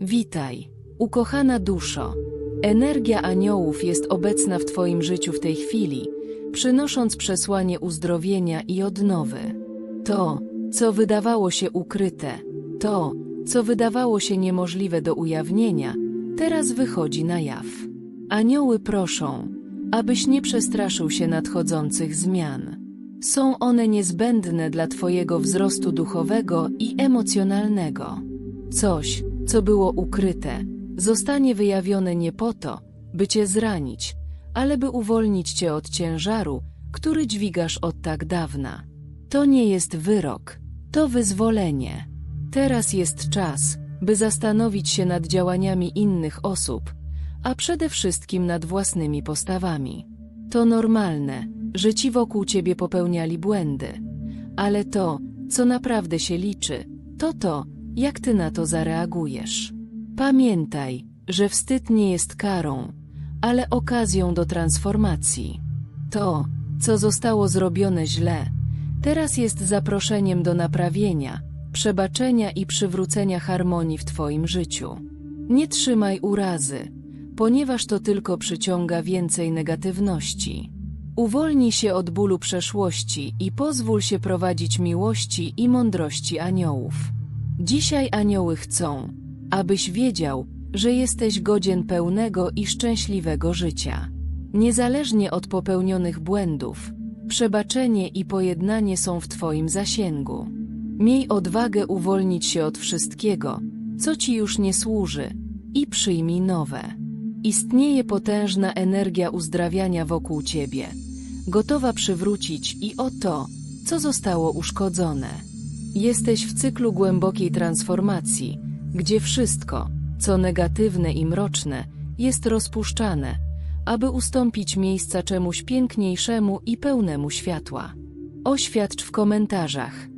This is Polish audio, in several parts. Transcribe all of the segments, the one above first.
Witaj, ukochana duszo. Energia aniołów jest obecna w Twoim życiu w tej chwili, przynosząc przesłanie uzdrowienia i odnowy. To, co wydawało się ukryte, to, co wydawało się niemożliwe do ujawnienia, teraz wychodzi na jaw. Anioły proszą, abyś nie przestraszył się nadchodzących zmian. Są one niezbędne dla Twojego wzrostu duchowego i emocjonalnego. Coś, co było ukryte, zostanie wyjawione nie po to, by Cię zranić, ale by uwolnić Cię od ciężaru, który dźwigasz od tak dawna. To nie jest wyrok, to wyzwolenie. Teraz jest czas, by zastanowić się nad działaniami innych osób, a przede wszystkim nad własnymi postawami. To normalne, że ci wokół ciebie popełniali błędy, ale to, co naprawdę się liczy, to to, jak ty na to zareagujesz. Pamiętaj, że wstyd nie jest karą, ale okazją do transformacji. To, co zostało zrobione źle, teraz jest zaproszeniem do naprawienia, przebaczenia i przywrócenia harmonii w Twoim życiu. Nie trzymaj urazy, ponieważ to tylko przyciąga więcej negatywności. Uwolnij się od bólu przeszłości i pozwól się prowadzić miłości i mądrości aniołów. Dzisiaj anioły chcą, abyś wiedział, że jesteś godzien pełnego i szczęśliwego życia. Niezależnie od popełnionych błędów, przebaczenie i pojednanie są w Twoim zasięgu. Miej odwagę uwolnić się od wszystkiego, co Ci już nie służy, i przyjmij nowe. Istnieje potężna energia uzdrawiania wokół Ciebie, gotowa przywrócić i o to, co zostało uszkodzone. Jesteś w cyklu głębokiej transformacji, gdzie wszystko, co negatywne i mroczne, jest rozpuszczane, aby ustąpić miejsca czemuś piękniejszemu i pełnemu światła. Oświadcz w komentarzach.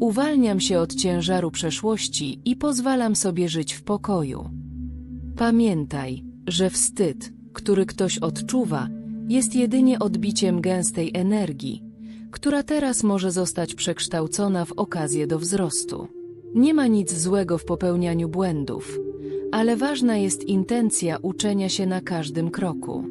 Uwalniam się od ciężaru przeszłości i pozwalam sobie żyć w pokoju. Pamiętaj, że wstyd, który ktoś odczuwa, jest jedynie odbiciem gęstej energii, która teraz może zostać przekształcona w okazję do wzrostu. Nie ma nic złego w popełnianiu błędów, ale ważna jest intencja uczenia się na każdym kroku.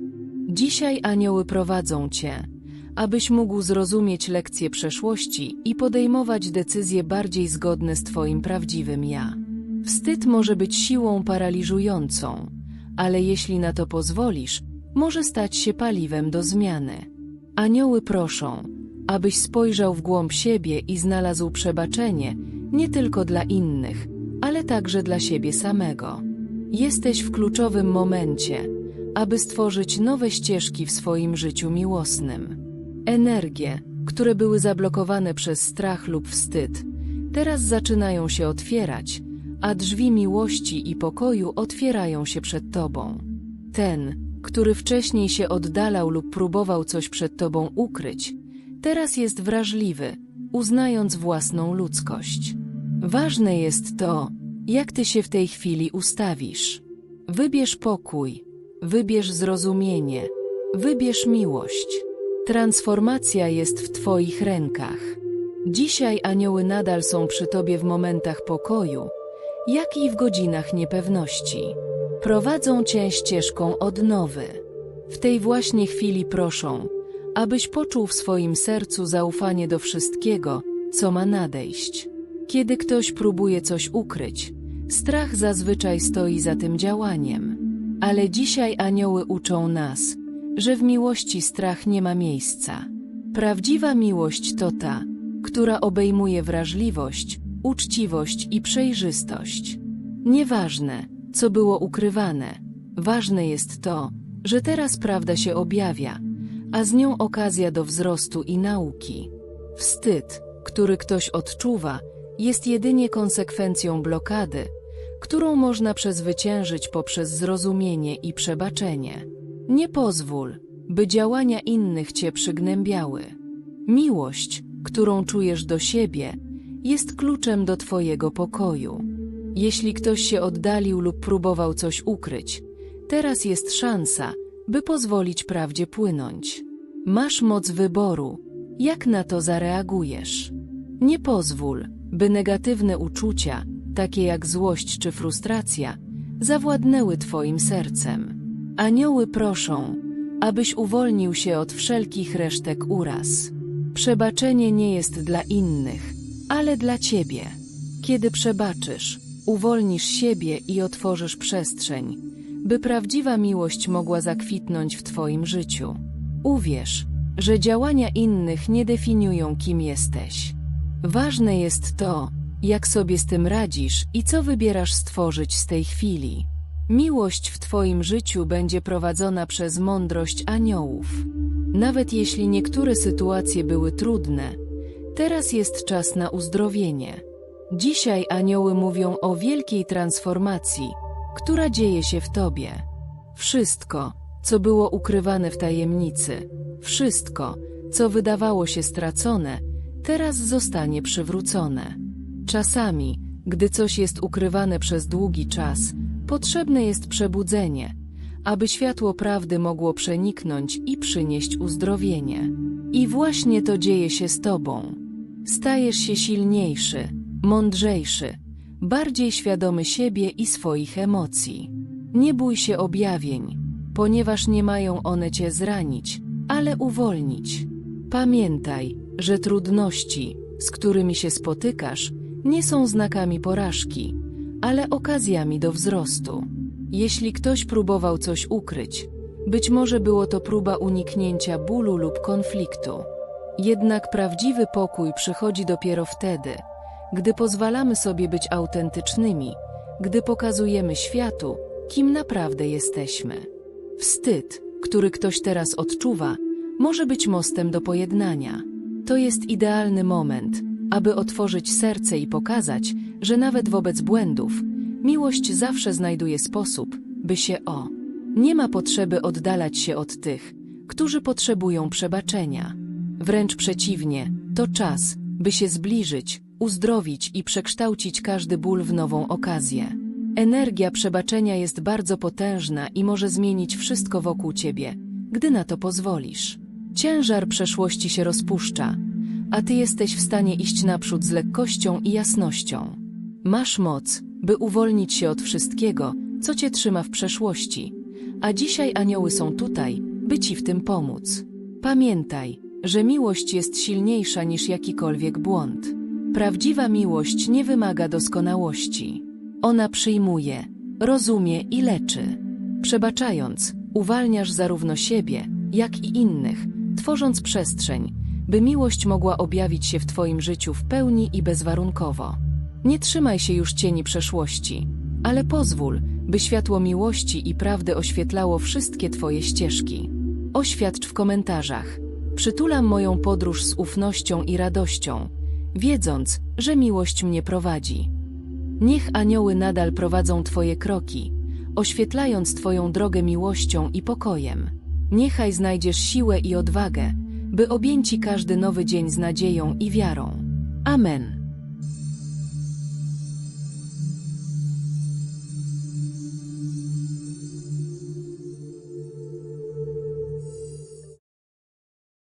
Dzisiaj anioły prowadzą Cię, abyś mógł zrozumieć lekcje przeszłości i podejmować decyzje bardziej zgodne z Twoim prawdziwym ja. Wstyd może być siłą paraliżującą, ale jeśli na to pozwolisz, może stać się paliwem do zmiany. Anioły proszą, abyś spojrzał w głąb siebie i znalazł przebaczenie nie tylko dla innych, ale także dla siebie samego. Jesteś w kluczowym momencie, aby stworzyć nowe ścieżki w swoim życiu miłosnym. Energie, które były zablokowane przez strach lub wstyd, teraz zaczynają się otwierać, a drzwi miłości i pokoju otwierają się przed Tobą. Ten, który wcześniej się oddalał lub próbował coś przed Tobą ukryć, teraz jest wrażliwy, uznając własną ludzkość. Ważne jest to, jak Ty się w tej chwili ustawisz. Wybierz pokój, wybierz zrozumienie, wybierz miłość. Transformacja jest w Twoich rękach. Dzisiaj anioły nadal są przy Tobie w momentach pokoju, jak i w godzinach niepewności. Prowadzą Cię ścieżką odnowy. W tej właśnie chwili proszą, abyś poczuł w swoim sercu zaufanie do wszystkiego, co ma nadejść. Kiedy ktoś próbuje coś ukryć, strach zazwyczaj stoi za tym działaniem. Ale dzisiaj anioły uczą nas, że w miłości strach nie ma miejsca. Prawdziwa miłość to ta, która obejmuje wrażliwość, uczciwość i przejrzystość. Nieważne, co było ukrywane, ważne jest to, że teraz prawda się objawia, a z nią okazja do wzrostu i nauki. Wstyd, który ktoś odczuwa, jest jedynie konsekwencją blokady, którą można przezwyciężyć poprzez zrozumienie i przebaczenie. Nie pozwól, by działania innych cię przygnębiały. Miłość, którą czujesz do siebie, jest kluczem do twojego pokoju. Jeśli ktoś się oddalił lub próbował coś ukryć, teraz jest szansa, by pozwolić prawdzie płynąć. Masz moc wyboru, jak na to zareagujesz. Nie pozwól, by negatywne uczucia, takie jak złość czy frustracja, zawładnęły twoim sercem. Anioły proszą, abyś uwolnił się od wszelkich resztek uraz. Przebaczenie nie jest dla innych, ale dla ciebie. Kiedy przebaczysz, uwolnisz siebie i otworzysz przestrzeń, by prawdziwa miłość mogła zakwitnąć w twoim życiu. Uwierz, że działania innych nie definiują, kim jesteś. Ważne jest to, jak sobie z tym radzisz i co wybierasz stworzyć z tej chwili. Miłość w Twoim życiu będzie prowadzona przez mądrość aniołów. Nawet jeśli niektóre sytuacje były trudne, teraz jest czas na uzdrowienie. Dzisiaj anioły mówią o wielkiej transformacji, która dzieje się w Tobie. Wszystko, co było ukrywane w tajemnicy, wszystko, co wydawało się stracone, teraz zostanie przywrócone. Czasami, gdy coś jest ukrywane przez długi czas, potrzebne jest przebudzenie, aby światło prawdy mogło przeniknąć i przynieść uzdrowienie. I właśnie to dzieje się z Tobą. Stajesz się silniejszy, mądrzejszy, bardziej świadomy siebie i swoich emocji. Nie bój się objawień, ponieważ nie mają one Cię zranić, ale uwolnić. Pamiętaj, że trudności, z którymi się spotykasz, nie są znakami porażki, ale okazjami do wzrostu. Jeśli ktoś próbował coś ukryć, być może było to próba uniknięcia bólu lub konfliktu. Jednak prawdziwy pokój przychodzi dopiero wtedy, gdy pozwalamy sobie być autentycznymi, gdy pokazujemy światu, kim naprawdę jesteśmy. Wstyd, który ktoś teraz odczuwa, może być mostem do pojednania. To jest idealny moment, aby otworzyć serce i pokazać, że nawet wobec błędów, miłość zawsze znajduje sposób, by się o. Nie ma potrzeby oddalać się od tych, którzy potrzebują przebaczenia. Wręcz przeciwnie, to czas, by się zbliżyć, uzdrowić i przekształcić każdy ból w nową okazję. Energia przebaczenia jest bardzo potężna i może zmienić wszystko wokół ciebie, gdy na to pozwolisz. Ciężar przeszłości się rozpuszcza, a ty jesteś w stanie iść naprzód z lekkością i jasnością. Masz moc, by uwolnić się od wszystkiego, co cię trzyma w przeszłości, a dzisiaj anioły są tutaj, by ci w tym pomóc. Pamiętaj, że miłość jest silniejsza niż jakikolwiek błąd. Prawdziwa miłość nie wymaga doskonałości. Ona przyjmuje, rozumie i leczy. Przebaczając, uwalniasz zarówno siebie, jak i innych, tworząc przestrzeń, by miłość mogła objawić się w Twoim życiu w pełni i bezwarunkowo. Nie trzymaj się już cieni przeszłości, ale pozwól, by światło miłości i prawdy oświetlało wszystkie Twoje ścieżki. Oświadcz w komentarzach. Przytulam moją podróż z ufnością i radością, wiedząc, że miłość mnie prowadzi. Niech anioły nadal prowadzą Twoje kroki, oświetlając Twoją drogę miłością i pokojem. Niechaj znajdziesz siłę i odwagę, by objęci każdy nowy dzień z nadzieją i wiarą. Amen.